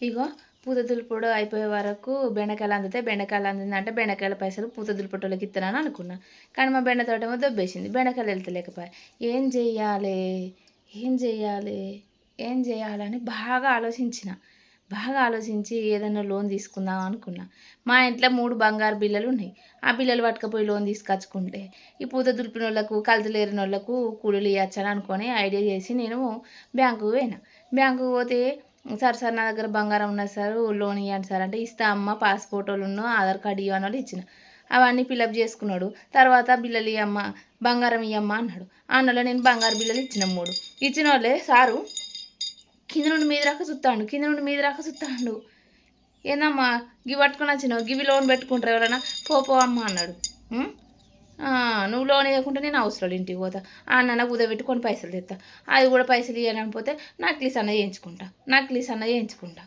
ఇగో పూత దులుపుడు అయిపోయే వరకు బెండకాయలు అందితే బెండకాయలు అందిందంటే బెండకాయల పైసలు పూత దులుపుటోళ్ళకి ఇస్తానని అనుకున్నా. కానీ మా బెండ తోటమో దొబ్బేసింది. బెండకాయలు వెళ్తలేకపోయా ఏం చెయ్యాలి? ఏం చెయ్యాలి? ఏం చేయాలని బాగా ఆలోచించిన. బాగా ఆలోచించి ఏదైనా లోన్ తీసుకుందాం అనుకున్నా. మా ఇంట్లో మూడు బంగారు బిల్లలు ఉన్నాయి. ఆ బిల్లలు పట్టుకపోయి లోన్ తీసుకొచ్చుకుంటే ఈ పూత దులిపిన వాళ్ళకు కలతలేరిన వాళ్ళకు కూలీలు ఇవ్వచ్చని అనుకొని ఐడియా చేసి నేను బ్యాంకుకు పోయినా. బ్యాంకుకు పోతే సార్ సార్ నా దగ్గర బంగారం ఉన్నది సార్ లోన్ ఇవ్వండి సార్. అంటే ఇస్తా అమ్మ పాస్పోర్ట్ వాళ్ళు ఆధార్ కార్డు ఇవ్వని వాళ్ళు ఇచ్చిన. అవన్నీ ఫిలప్ చేసుకున్నాడు. తర్వాత బిల్లలు ఇవ్వమ్మ బంగారం ఇవ్వమ్మ అన్నాడు. అన్నలో నేను బంగారు బిల్లలు ఇచ్చిన మూడు. ఇచ్చిన వాళ్ళే సారు కింద నుండి మీద రాక చూస్తాడు కింద నుండి మీద రాక చూస్తాడు ఏందమ్మా గివి పట్టుకుని వచ్చినావు? గివి లోన్ పెట్టుకుంటారు ఎవరైనా? పోపో అమ్మ అన్నాడు. నువ్వు లోన్ ఇవ్వకుంటే నేను అవసరం ఇంటికి పోతా. ఆ అన్న నాకు పైసలు తెస్తా అది కూడా పైసలు ఇవ్వలేకపోతే నక్లీస్ అన్న చేయించుకుంటా. నక్లీస్ అన్న చేయించుకుంటా.